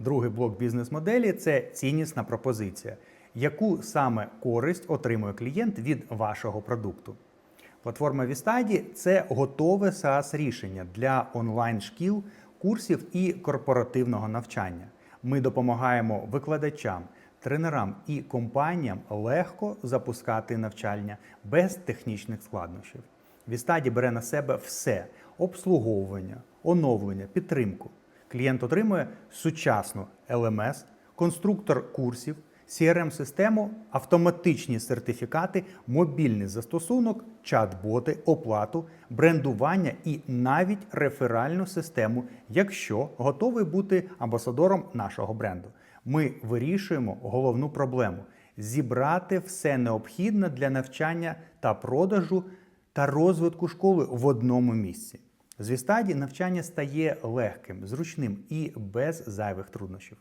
Другий блок бізнес-моделі це ціннісна пропозиція, яку саме користь отримує клієнт від вашого продукту. Платформа Вістаді це готове SaaS рішення для онлайн-шкіл, курсів і корпоративного навчання. Ми допомагаємо викладачам, тренерам і компаніям легко запускати навчання без технічних складнощів. Вістаді бере на себе все: обслуговування, оновлення, підтримку. Клієнт отримує сучасну LMS, конструктор курсів, CRM-систему, автоматичні сертифікати, мобільний застосунок, чат-боти, оплату, брендування і навіть реферальну систему, якщо готовий бути амбасадором нашого бренду. Ми вирішуємо головну проблему зібрати все необхідне для навчання та продажу та розвитку школи в одному місці. З Вістаді навчання стає легким, зручним і без зайвих труднощів.